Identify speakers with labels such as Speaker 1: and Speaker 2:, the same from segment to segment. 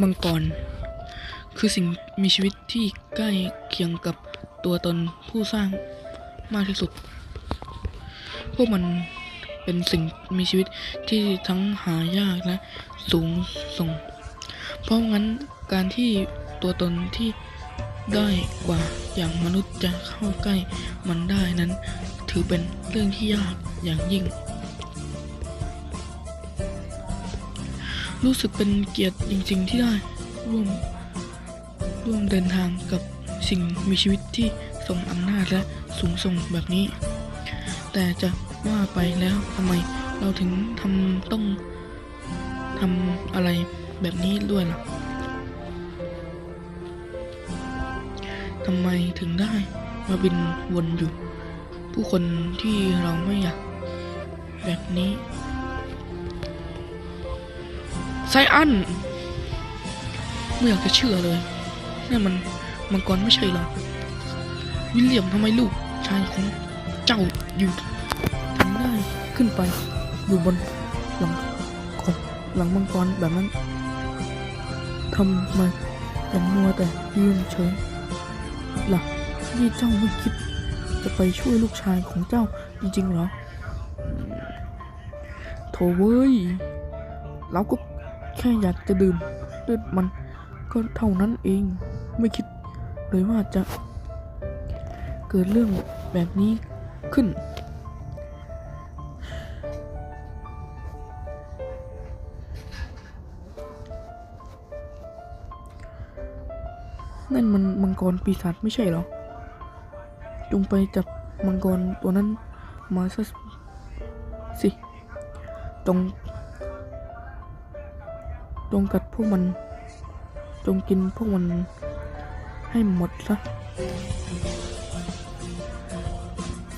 Speaker 1: มังกร คือสิ่งมีชีวิตที่ใกล้เคียงกับตัวตนผู้สร้างมากที่สุด พวกมันเป็นสิ่งมีชีวิตที่ทั้งหายากและสูงส่ง เพราะงั้นการที่ตัวตนที่ได้อยกว่าอย่างมนุษย์จะเข้าใกล้มันได้นั้น ถือเป็นเรื่องที่ยากอย่างยิ่ง รู้สึกเป็นเกียรติจริงๆที่ได้ร่วมร่วมเดินทางกับสิ่งมีชีวิตที่ทรงอำนาจและสูงส่งแบบนี้ แต่จะว่าไปแล้วทำไมเราถึงทำต้องทำอะไรแบบนี้ด้วยล่ะทำไมถึงได้มาบินวนอยู่ ผู้คนที่เราไม่อยากแบบนี้ ซอันไม่อยากจะเชื่อเลยนั่นมันมังกรไม่ใช่หรอวิลเลียมทำไมลูกชายของเจ้าอยู่ทำได้ขึ้นไป อยู่บนหลังของหลังมังกรแบบนั้นทำไมยังมัวแต่ยืนเฉยล่ะนี่เจ้าไม่คิด จะไปช่วยลูกชายของเจ้าจริงๆหรอโถเว้ยเราก็ แค่อยากจะดื่มเลือดมันก็เท่านั้นเอง ไม่คิดเลยว่าจะเกิดเรื่องแบบนี้ขึ้น นั่นมันมังกรปีศาจไม่ใช่เหรอ จงไปจับมังกรตัวนั้นมาซะสิจง จงกัดพวกมัน จงกินพวกมันให้หมดซะ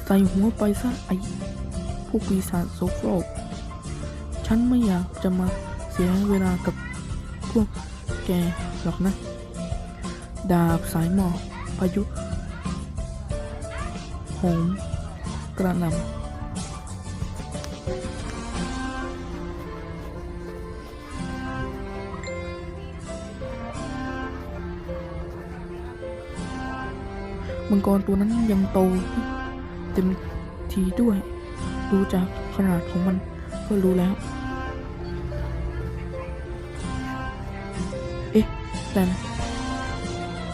Speaker 1: ใส่หัวไปซะไอ้พวกปีศาจโสโครกฉันไม่อยากจะมาเสียเวลากับพวกแกหรอกนะ ดาบสายหมอกพายุโหมกระหน่ำ มังกรตัวนั้นยังโตเต็มทีด้วย ดูจากขนาดของมันก็รู้แล้ว เอ๊ะ แต่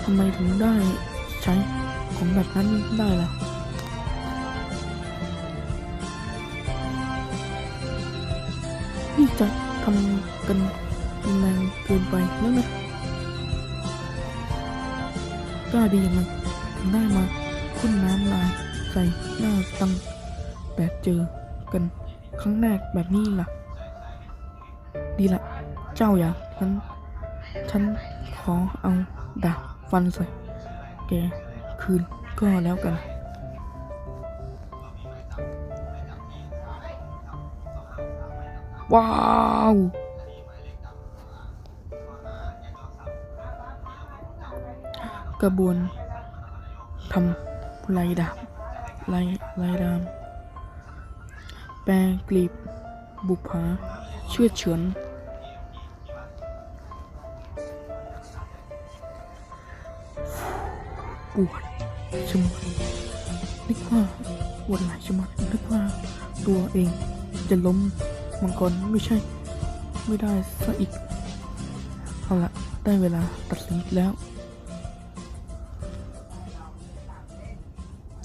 Speaker 1: ทำไมถึงได้ใช้ของแบบนั้นได้ล่ะนี่จะทำกันแรงเกินไปแล้วนะกล้าดียังไง ได้มาพ่นน้ำลายใส่หน้าตังแบบเจอกันครั้งแรกแบบนี้ล่ะ ดีละ เจ้าอยากงั้นฉันขอเอาดาบฟันใส่แกคืนก็แล้วกันว้าวกระบวน ทำลายดาบลายลายดาม แปลกลีบ บุภาเชื่อเฉือนปวดชะมัดนึกว่าปวดหลายชะมัดนึกว่าตัวเองจะล้มมังกรไม่ใช่ ไม่ได้ซะอีก เอาละได้เวลาตัดสินแล้ว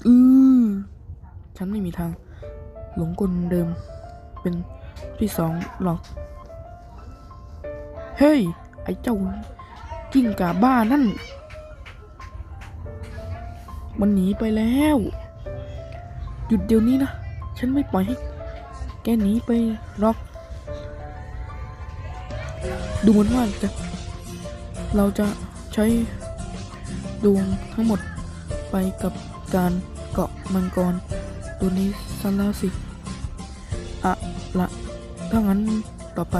Speaker 1: อือฉันไม่มีทาง หลงกลเดิม เป็นที่สองหรอก เฮ้ย ไอ้เจ้ากิ้งก่าบ้านั่น มันหนีไปแล้ว หยุดเดี๋ยวนี้นะ ฉันไม่ปล่อยให้ แกหนีไปหรอก ดูเหมือนว่าจะ เราจะใช้ดวงทั้งหมดไปกับการ มังกร ตัวนี้ซะแล้วสิ อะละถ้างั้นต่อไป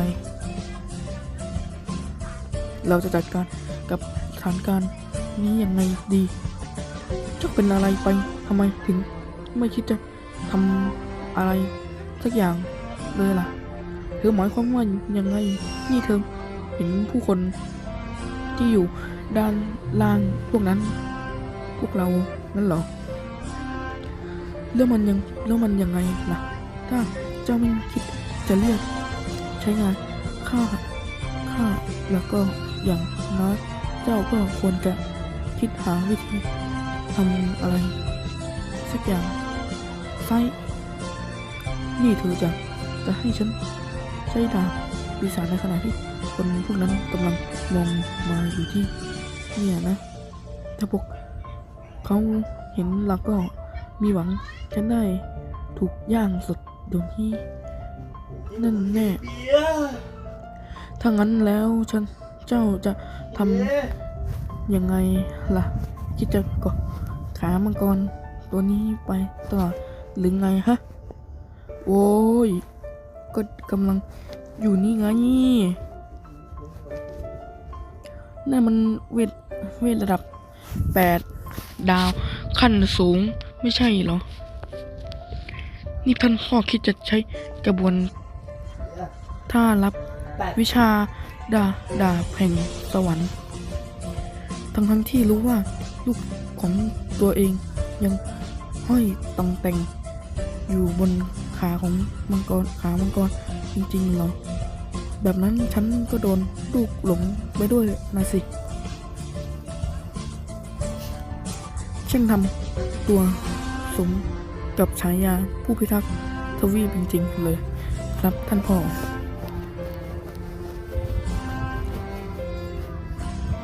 Speaker 1: เราจะจัดการกับสถานการณ์นี้ยังไงดีเจ้าเป็นอะไรไปทำไมถึงไม่คิดจะทำอะไรสักอย่างเลยล่ะ เธอหมายความว่ายังไง นี่เธอเห็นผู้คนที่อยู่ด้านล่างพวกนั้น พวกเรานั่นเหรอ แล้วมันยังแล้วมันยังไงล่ะ ถ้าเจ้าไม่คิดจะเลือกใช้งานข้าข้าแล้วก็อย่างน้อยเจ้าก็ควรจะคิดหาวิธีทำอะไร สักอย่างไซนี่เธอจะจะให้ฉันใช้ดาบปีศาจในขณะที่คนพวกนั้นกำลังมองมาอยู่ที่ เนี่ยนะ ถ้าพวกเขาเห็นเราก็ มีหวังฉันได้ถูกย่างสดโดนที่นั่นแน่ถ้างั้นแล้วฉันเจ้าจะทำยังไงล่ะคิดจะกาะขามังกรตัวนี้ไปตลอดหรือไงฮะ โอ้ย ก็กำลังอยู่นี่ไงนั่นมันเวทเวทระดับแปดดาวขั้นสูง ไม่ใช่เหรอ นี่ท่านพ่อคิดจะใช้กระบวนท่ารับวิชาดาดาแห่งสวรรค์ ทั้งทั้งที่รู้ว่าลูกของตัวเองยังห้อยตองแต่ง อยู่บนขาของมังกรขามังกรจริงๆเหรอ แบบนั้นฉันก็โดนลูกหลงไปด้วยนะสิ ช่างทำตัวสมกับฉายาผู้พิทักษ์ทวีปจริงๆเลยครับท่านพ่อ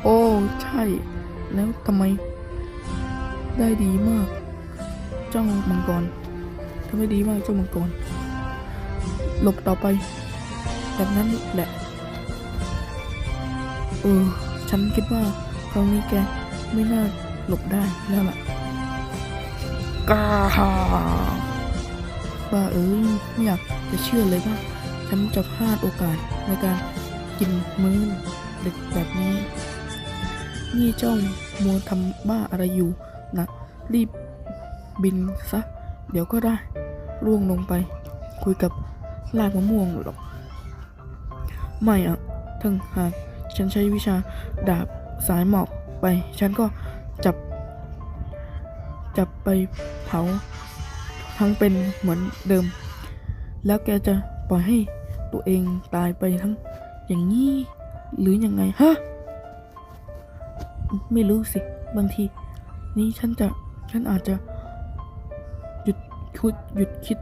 Speaker 1: โอ้ ใช่ แล้วทำไม ได้ดีมาก เจ้ามังกรทำได้ดีมากเจ้ามังกร หลบต่อไป แบบนั้นแหละ เออ ฉันคิดว่าคราวนี้แกไม่น่า หลบได้แล้วล่ะกาฮาบ้าเอ้ยไม่อยากจะเชื่อเลยว่าฉันจะพลาดโอกาสในการกินมื้อดึกแบบนี้ นี่เจ้ามัวทำบ้าอะไรอยู่นะรีบบินซะ เดี๋ยวก็ได้ล่วงลงไป คุยกับลากมะม่วงหรอก ไม่อะทั้งหากฉันใช้วิชาดาบสายหมอกไป ฉันก็ จับ จับไปเผา ทั้งเป็นเหมือนเดิม แล้วแกจะปล่อยให้ตัวเองตายไปทั้งอย่างนี้หรือยังไงฮะไม่รู้สิ บางที นี้ฉันจะฉันอาจจะ หยุดคิดหยุดคิด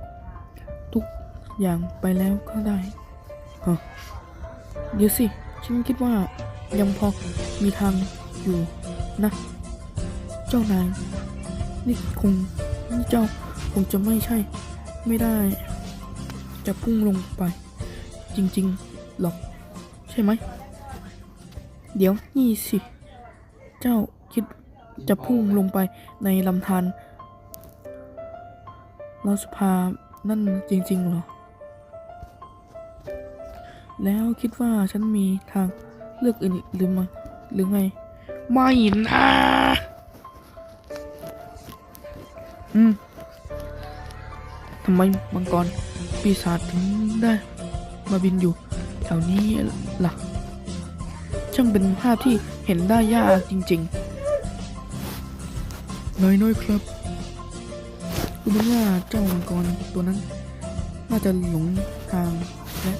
Speaker 1: ทุกอย่างไปแล้วก็ได้ฮะเดี๋ยวสิ ฉันคิดว่ายังพอมีทางอยู่นะ จ้านาย นี่คงนี่เจ้าคงจะไม่ใช่ ไม่ได้ จะพุ่งลงไป จริง ๆ หรอก ใช่ไหม เดี๋ยวนี่สิ เจ้าคิดจะพุ่งลงไปในลำธารราชพานั่นจริง ๆ เหรอ แล้วคิดว่าฉันมีทางเลือกอื่นหรือมาหรือไง ไม่นะ อืมทำไมมังกรปีศาจถึงได้ มาบินอยู่แถวนี้ล่ะ ช่างเป็นภาพที่เห็นได้ยากจริงๆน้อยๆครับดูเหมือนว่าเจ้ามังกรตัวนั้น น่าจะหลงทางและ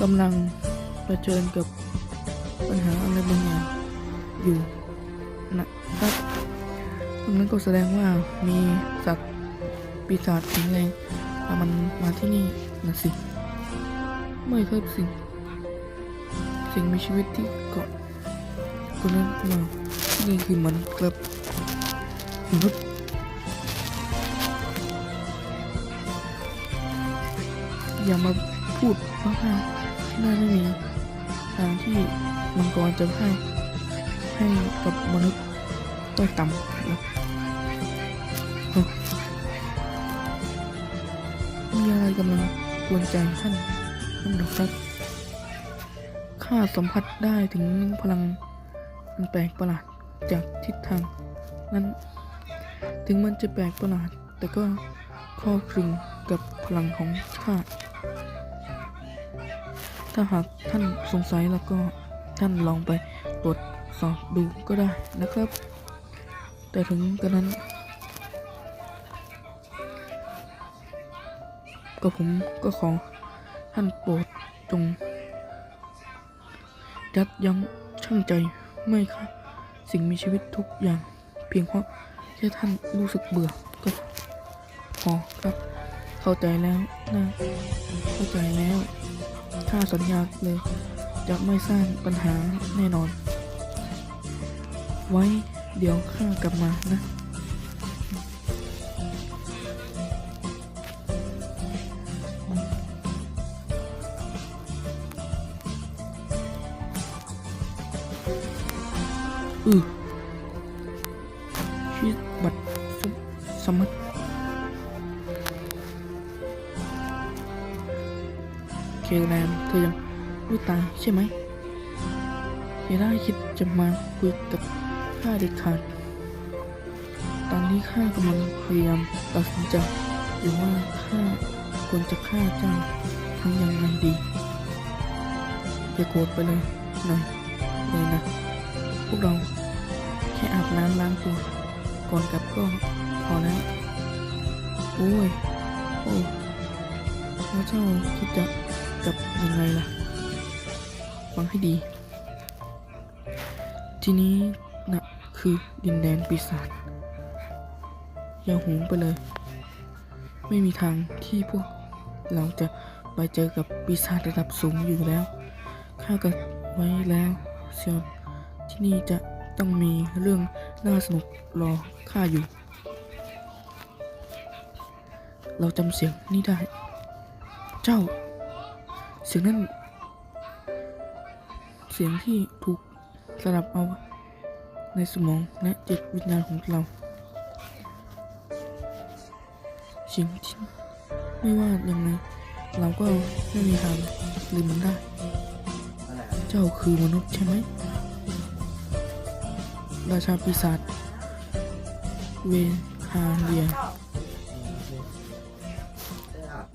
Speaker 1: กำลังเผชิญกับปัญหาอะไรบางอย่างอยู่นะครับ นั้นก็แสดงว่ามีสัตว์ปีศาจสิงแรงพามันมาที่นี่นะสิ ไม่ครับสิ่ง สิ่งมีชีวิตที่เกาะตัวนั้นมาที่นี่คือมันครับมนุษย์อย่ามาพูดว่าน่าไม่มีทางที่มังกรจะให้ให้กับมนุษย์ต้อยต่ำ มีอะไรกำลังกวนใจท่านท่านหรอครับข้าสัมผัสได้ถึงพลังมันแปลกประหลาดจากทิศทาง นั้น ถึงมันจะแปลกประหลาด แต่ก็ข้อคลึงกับพลังของข้า ถ้าหากท่านสงสัยแล้วก็ท่านลองไปตรวจสอบดูก็ได้นะครับ แต่ถึงกระนั้น ก็ผมก็ขอท่านโปรดจงยัดยั้งชั่งใจไม่ค่ะสิ่งมีชีวิตทุกอย่าง เพียงเพราะแค่ท่านรู้สึกเบื่อก็พอครับ เข้าใจแล้วนะเข้าใจแล้วข้าสัญญาเลย จะไม่สร้างปัญหาแน่นอน ไว้ เดี๋ยวข้ากลับมานะอือชีวิตบัตรสมสมัตเคแรมเธอยังไม่ตายใช่ไหมอย่าได้คิดจะมาคุยกับ ข้าเด็ดขาด ตอนนี้ข้ากำลังพยายามตัดสินใจอยู่ว่าข้าควรจะฆ่าเจ้าทั้งยังไงดีอย่าโกรธไปเลยหน่อยเลยนะ พวกเราแค่อาบน้ำล้างตัวก่อนกลับก็พอแล้วโอ้ย โอ้แล้วเจ้าคิดจะกลับยังไงล่ะ ฟังให้ดี ทีนี้ คือดินแดนปีศาจอย่าหูไปเลย ไม่มีทางที่พวกเราจะไปเจอกับปีศาจระดับสูงอยู่แล้วข้าก็ไว้แล้วเชียวที่นี่จะต้องมีเรื่องน่าสนุกรอข้าอยู่ เราจำเสียงนี้ได้ เจ้า เสียงนั้น เสียงที่ถูกสลับเอา ในสมองและจิตวิญญาณของเราสิ่งที่ไม่ว่ายังไงเราก็ไม่มีทางลืมมันได้ เจ้าคือมนุษย์ใช่ไหม ราชาปีศาจเวนคาเดีย